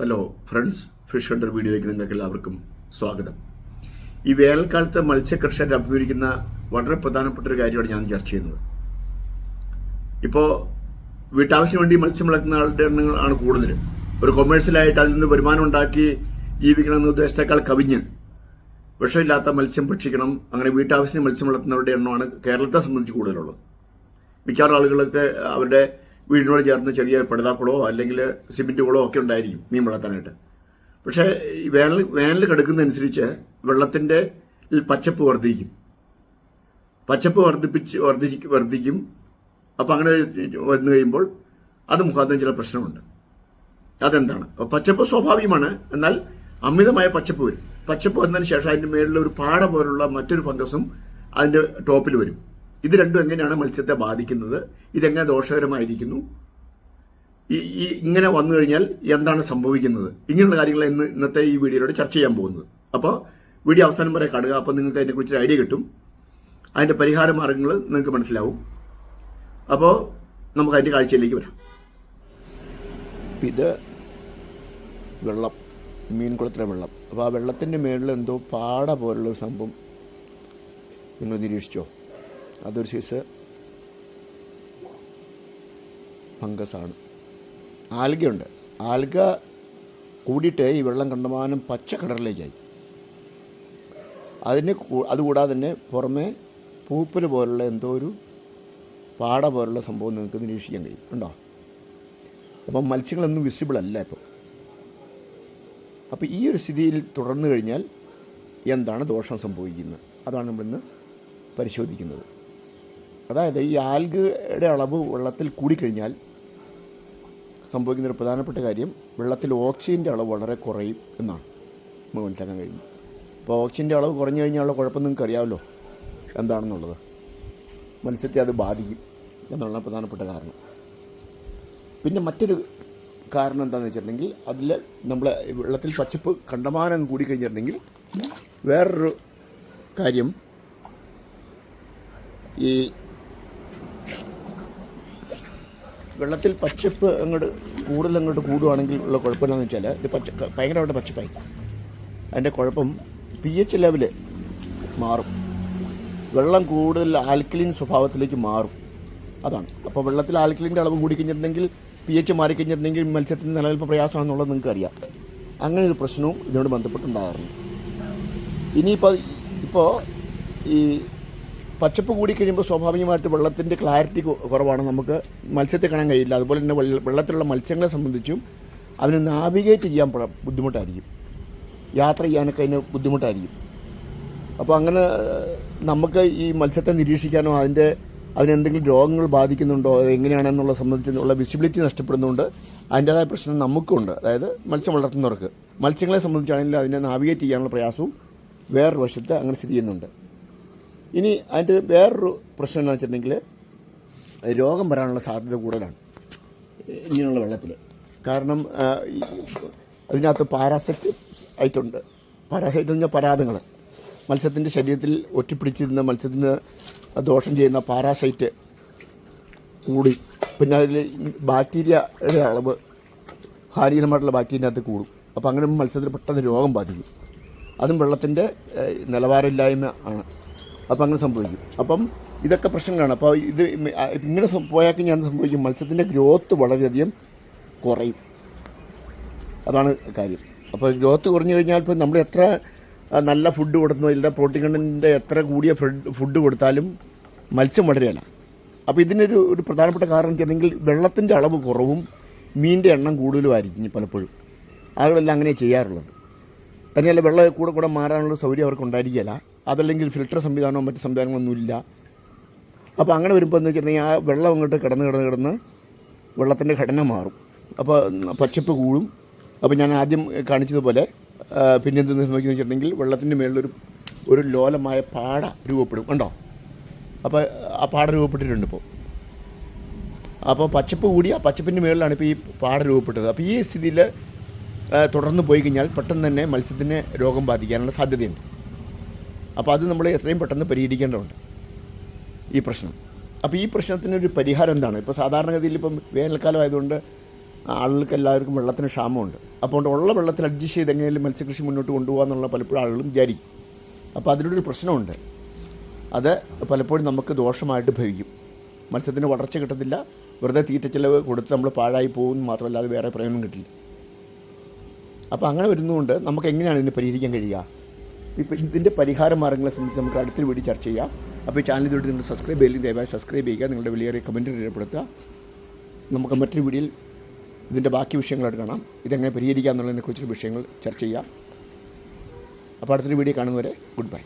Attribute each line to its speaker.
Speaker 1: Hello friends fish Hunter വീഡിയോയിലേക്ക് നിങ്ങൾക്ക് എല്ലാവർക്കും സ്വാഗതം. ഈ വേനൽക്കാലത്ത് മത്സ്യകർഷകർ അഭിമുഖീകരിക്കുന്ന വളരെ പ്രധാനപ്പെട്ട ഒരു കാര്യമാണ് ഞാൻ ചർച്ച ചെയ്യുന്നത്. ഇപ്പോൾ വീട്ടാവശ്യം വേണ്ടി മത്സ്യം വളർത്തുന്ന ആളുടെ എണ്ണങ്ങൾ ആണ് കൂടുതൽ. ഒരു കൊമേഴ്സ്യലായിട്ട് അതിൽ നിന്ന് വരുമാനം ഉണ്ടാക്കി ജീവിക്കണം എന്ന ഉദ്ദേശത്തേക്കാൾ കവിഞ്ഞ്. വിഷമില്ലാത്ത മത്സ്യം ഭക്ഷിക്കണം അങ്ങനെ വീട്ടാവശ്യത്തിന് മത്സ്യം വളർത്തുന്നവരുടെ എണ്ണമാണ് കേരളത്തെ സംബന്ധിച്ച് കൂടുതലുള്ളത്. മിക്കവാറും ആളുകളൊക്കെ അവരുടെ വീടിനോട് ചേർന്ന് ചെറിയ പടുതാക്കുളോ അല്ലെങ്കിൽ സിമെന്റ് കുളോ ഒക്കെ ഉണ്ടായിരിക്കും മീൻ വളർത്താനായിട്ട്. പക്ഷേ ഈ വേനൽ വേനൽ കിടക്കുന്നതനുസരിച്ച് വെള്ളത്തിന്റെ പച്ചപ്പ് വർദ്ധിക്കും. പച്ചപ്പ് വർദ്ധിപ്പിച്ച് വർദ്ധിച്ച് വർദ്ധിക്കും. അപ്പം അങ്ങനെ വന്നു കഴിയുമ്പോൾ അത് മുഖാന്തരം ചില പ്രശ്നമുണ്ട്. അതെന്താണ്? അപ്പോൾ പച്ചപ്പ് സ്വാഭാവികമാണ്. എന്നാൽ അമിതമായ പച്ചപ്പ് വരും. പച്ചപ്പ് വന്നതിന് ശേഷം അതിന്റെ മേളിൽ ഒരു പാട പോലുള്ള മറ്റൊരു ഫംഗസും അതിന്റെ ടോപ്പിൽ വരും. ഇത് രണ്ടും എങ്ങനെയാണ് മത്സ്യത്തെ ബാധിക്കുന്നത്? ഇതെങ്ങനെ ദോഷകരമായിരിക്കുന്നു? ഈ ഇങ്ങനെ വന്നു കഴിഞ്ഞാൽ എന്താണ് സംഭവിക്കുന്നത്? ഇങ്ങനെയുള്ള കാര്യങ്ങൾ ഇന്ന് ഇന്നത്തെ ഈ വീഡിയോയിലൂടെ ചർച്ച ചെയ്യാൻ പോകുന്നത്. അപ്പോൾ വീഡിയോ അവസാനം വരെ കാണുക. അപ്പോൾ നിങ്ങൾക്ക് അതിനെക്കുറിച്ച് ഒരു ഐഡിയ കിട്ടും. അതിന്റെ പരിഹാര മാർഗങ്ങൾ നിങ്ങൾക്ക് മനസ്സിലാവും. അപ്പോൾ നമുക്ക് അതിന്റെ കാഴ്ചയിലേക്ക് വരാം.
Speaker 2: ഇത് വെള്ളം മീൻകുളത്തിലെ വെള്ളം. അപ്പോൾ ആ വെള്ളത്തിന്റെ മേളിൽ എന്തോ പാട പോലുള്ള സംഭവം നിങ്ങൾ നിരീക്ഷിച്ചോ? അതൊരു സൈസ് ഫംഗസാണ് ആൽഗയുണ്ട്. ആൽഗ കൂടിയിട്ട് ഈ വെള്ളം കണ്ടമാനം പച്ച കളറിലേക്കായി. അതിന് അതുകൂടാതെ തന്നെ പുറമെ പൂപ്പൽ പോലുള്ള എന്തോ ഒരു പാട പോലുള്ള സംഭവം നിങ്ങൾക്ക് നിരീക്ഷിക്കാൻ കഴിയും. ഉണ്ടോ അപ്പം മത്സ്യങ്ങളൊന്നും വിസിബിൾ അല്ല ഇപ്പോൾ അപ്പോൾ ഈ ഒരു സ്ഥിതിയിൽ തുടർന്നു കഴിഞ്ഞാൽ എന്താണ് ദോഷം സംഭവിക്കുന്നത്? അതാണ് നമ്മളിന്ന് പരിശോധിക്കുന്നത്. അതായത് ഈ ആൽഗയുടെ അളവ് വെള്ളത്തിൽ കൂടിക്കഴിഞ്ഞാൽ സംഭവിക്കുന്ന ഒരു പ്രധാനപ്പെട്ട കാര്യം വെള്ളത്തിൽ ഓക്സിജന്റെ അളവ് വളരെ കുറയും എന്നാണ്. നമുക്ക് മനസ്സിലാക്കാൻ കഴിയുന്നത്. അപ്പോൾ ഓക്സിജന്റെ അളവ് കുറഞ്ഞു കഴിഞ്ഞാലുള്ള കുഴപ്പം നിങ്ങൾക്ക് അറിയാമല്ലോ. എന്താണെന്നുള്ളത്. മത്സ്യത്തെ അത് ബാധിക്കും എന്നുള്ള പ്രധാനപ്പെട്ട കാരണം. പിന്നെ മറ്റൊരു കാരണം എന്താണെന്ന് വെച്ചിട്ടുണ്ടെങ്കിൽ അതിൽ നമ്മൾ വെള്ളത്തിൽ പച്ചപ്പ് കണ്ടമാനം കൂടി കൂടിക്കഴിഞ്ഞിട്ടുണ്ടെങ്കിൽ വേറൊരു കാര്യം ഈ വെള്ളത്തിൽ പച്ചപ്പ് അങ്ങോട്ട് കൂടുതൽ അങ്ങോട്ട് കൂടുവാണെങ്കിൽ ഉള്ള കുഴപ്പം എന്താണെന്ന് വെച്ചാൽ ഇത് പച്ച ഭയങ്കരമായിട്ട് പച്ചപ്പായി. അതിന്റെ കുഴപ്പം പി എച്ച് ലെവൽ മാറും. വെള്ളം കൂടുതൽ ആൽക്കലിൻ സ്വഭാവത്തിലേക്ക് മാറും. അതാണ്. അപ്പോൾ വെള്ളത്തിൽ ആൽക്കലിന്റെ അളവ് കൂടിക്കഴിഞ്ഞിട്ടുണ്ടെങ്കിൽ പി എച്ച് മാറിക്കഴിഞ്ഞിട്ടുണ്ടെങ്കിൽ മത്സ്യത്തിന് നിലനിൽപ്പ് പ്രയാസമാണെന്നുള്ളത് നിങ്ങൾക്ക് അറിയാം. അങ്ങനെ ഒരു പ്രശ്നവും ഇതിനോട് ബന്ധപ്പെട്ടുണ്ടായിരുന്നു ഇനിയിപ്പോൾ ഇപ്പോൾ ഈ പച്ചപ്പ് കൂടി കഴിയുമ്പോൾ സ്വാഭാവികമായിട്ട് വെള്ളത്തിന്റെ ക്ലാരിറ്റി കുറവാണ്. നമുക്ക് മത്സ്യത്തെ കാണാൻ കഴിയില്ല. അതുപോലെ തന്നെ വെള്ള- വെള്ളത്തിലുള്ള മത്സ്യങ്ങളെ സംബന്ധിച്ചും അതിന് നാവിഗേറ്റ് ചെയ്യാൻ ബുദ്ധിമുട്ടായിരിക്കും. യാത്ര ചെയ്യാനൊക്കെ അതിന് ബുദ്ധിമുട്ടായിരിക്കും. അപ്പോൾ അങ്ങനെ നമുക്ക് ഈ മത്സ്യത്തെ നിരീക്ഷിക്കാനോ അതിന്റെ അതിനെന്തെങ്കിലും രോഗങ്ങൾ ബാധിക്കുന്നുണ്ടോ അത് എങ്ങനെയാണെന്നുള്ള സംബന്ധിച്ചുള്ള വിസിബിലിറ്റി നഷ്ടപ്പെടുന്നുണ്ട്. അതിന്റേതായ പ്രശ്നം നമുക്കുണ്ട്. അതായത് മത്സ്യം വളർത്തുന്നവർക്ക്. മത്സ്യങ്ങളെ സംബന്ധിച്ചാണെങ്കിൽ അതിനെ നാവിഗേറ്റ് ചെയ്യാനുള്ള പ്രയാസവും വേറൊരു വശത്ത് അങ്ങനെ സ്ഥിതി ചെയ്യുന്നുണ്ട്. ഇനി അതിന്റെ വേറൊരു പ്രശ്നം എന്ന് വെച്ചിട്ടുണ്ടെങ്കിൽ രോഗം വരാനുള്ള സാധ്യത കൂടുതലാണ് ഇങ്ങനെയുള്ള വെള്ളത്തിൽ കാരണം അതിനകത്ത് പാരാസൈറ്റ് ആയിട്ടുണ്ട്. പാരാസൈറ്റ് എന്ന് പറഞ്ഞാൽ പരാതങ്ങൾ മത്സ്യത്തിന്റെ ശരീരത്തിൽ ഒറ്റിപ്പിടിച്ചിരുന്ന മത്സ്യത്തിന് ദോഷം ചെയ്യുന്ന പാരാസൈറ്റ് കൂടി. പിന്നെ അതിൽ ബാക്ടീരിയയുടെ അളവ് ഹാനികരമായിട്ടുള്ള ബാക്ടീരിയനകത്ത് കൂടും. അപ്പോൾ അങ്ങനെ മത്സ്യത്തിന് പെട്ടെന്ന് രോഗം ബാധിക്കും. അതും വെള്ളത്തിന്റെ നിലവാരമില്ലായ്മ ആണ്. അപ്പോൾ അങ്ങനെ സംഭവിക്കും. അപ്പം ഇതൊക്കെ പ്രശ്നങ്ങളാണ്. അപ്പോൾ ഇത് ഇങ്ങനെ പോയാൽ ഞാൻ സംഭവിക്കും? മത്സ്യത്തിന്റെ ഗ്രോത്ത് വളരെയധികം കുറയും. അതാണ് കാര്യം. അപ്പോൾ ഗ്രോത്ത് കുറഞ്ഞു കഴിഞ്ഞാൽ ഇപ്പോൾ നമ്മൾ എത്ര നല്ല ഫുഡ് കൊടുക്കുന്നു ഇല്ല പ്രോട്ടീൻ കണ്ടന്റിന്റെ എത്ര കൂടിയ ഫുഡ് കൊടുത്താലും മത്സ്യം വളരെയാണ്. അപ്പോൾ ഇതിനൊരു ഒരു പ്രധാനപ്പെട്ട കാരണം വെച്ചിട്ടുണ്ടെങ്കിൽ വെള്ളത്തിന്റെ അളവ് കുറവും മീനിന്റെ എണ്ണം കൂടുതലുമായിരിക്കും പലപ്പോഴും. ആളുകളെല്ലാം അങ്ങനെ ചെയ്യാറുള്ളത്. തന്നെയല്ല വെള്ളം കൂടെ കൂടെ മാറാനുള്ള സൗകര്യം അവർക്ക് ഉണ്ടായിരിക്കില്ല അതല്ലെങ്കിൽ ഫിൽട്ടർ സംവിധാനമോ മറ്റ് സംവിധാനങ്ങളൊന്നുമില്ല അപ്പോൾ അങ്ങനെ വരുമ്പോൾ എന്ന് വെച്ചിട്ടുണ്ടെങ്കിൽ ആ വെള്ളം അങ്ങോട്ട് കിടന്ന് കിടന്ന് കിടന്ന് വെള്ളത്തിന്റെ ഘടന മാറും. അപ്പോൾ പച്ചപ്പ് കൂടും. അപ്പോൾ ഞാൻ ആദ്യം കാണിച്ചതുപോലെ പിന്നെ എന്തെന്ന് സംഭവിക്കുന്നത് വെച്ചിട്ടുണ്ടെങ്കിൽ വെള്ളത്തിന്റെ മേളിലൊരു ഒരു ലോലമായ പാട രൂപപ്പെടും. കണ്ടോ? അപ്പോൾ ആ പാട രൂപപ്പെട്ടിട്ടുണ്ട് ഇപ്പോൾ അപ്പോൾ പച്ചപ്പ് കൂടി ആ പച്ചപ്പിന്റെ മേളിലാണ് ഇപ്പോൾ ഈ പാട രൂപപ്പെട്ടത്. അപ്പോൾ ഈ സ്ഥിതിയിൽ തുടർന്ന് പോയി കഴിഞ്ഞാൽ പെട്ടെന്ന് തന്നെ മത്സ്യത്തിന് രോഗം ബാധിക്കാനുള്ള സാധ്യതയുണ്ട്. അപ്പോൾ അത് നമ്മൾ എത്രയും പെട്ടെന്ന് പരിഹരിക്കേണ്ടതുണ്ട്. ഈ പ്രശ്നം. അപ്പോൾ ഈ പ്രശ്നത്തിനൊരു പരിഹാരം എന്താണ്? ഇപ്പോൾ സാധാരണഗതിയിൽ ഇപ്പം വേനൽക്കാലം ആയതുകൊണ്ട് ആളുകൾക്ക് എല്ലാവർക്കും വെള്ളത്തിന് ക്ഷാമമുണ്ട്. അപ്പോൾ ഉള്ള വെള്ളത്തിൽ അഡ്ജസ്റ്റ് ചെയ്ത് എങ്ങനെയും മത്സ്യകൃഷി മുന്നോട്ട് കൊണ്ടുപോകാന്നുള്ള പലപ്പോഴും ആളുകളും വിചാരിക്കും. അപ്പോൾ അതിലൊരു പ്രശ്നമുണ്ട്. അത് പലപ്പോഴും നമുക്ക് ദോഷമായിട്ട് ഭവിക്കും. മത്സ്യത്തിന് വളർച്ച കിട്ടത്തില്ല. വെറുതെ തീറ്റ ചിലവ് കൊടുത്ത് നമ്മൾ പാഴായി പോകുമെന്ന് മാത്രമല്ല അത് വേറെ പ്രയോജനം കിട്ടില്ല. അപ്പോൾ അങ്ങനെ വരുന്നതുകൊണ്ട് നമുക്ക് എങ്ങനെയാണ് ഇതിനെ പരിഹരിക്കാൻ കഴിയുക? ഇപ്പോൾ ഇതിന്റെ പരിഹാര മാർഗങ്ങളെ സംബന്ധിച്ച് നമുക്ക് അടുത്തൊരു വീഡിയോ ചർച്ച ചെയ്യാം. അപ്പോൾ ഈ ചാനൽ ഇതോടെ നിങ്ങൾ സബ്സ്ക്രൈബ് ചെയ്യില്ലെങ്കിൽ ദയവായി സബ്സ്ക്രൈബ് ചെയ്യുക. നിങ്ങളുടെ വലിയ കമന്റ് രേഖപ്പെടുത്തുക. നമുക്ക് മറ്റൊരു വീഡിയോയിൽ ഇതിന്റെ ബാക്കി വിഷയങ്ങളായിട്ട് കാണാം. ഇതെങ്ങനെ പരിഹരിക്കുക എന്നുള്ളതിനെക്കുറിച്ചുള്ള വിഷയങ്ങൾ ചർച്ച ചെയ്യാം. അപ്പോൾ അടുത്തൊരു വീഡിയോ കാണുന്നവരെ ഗുഡ് ബൈ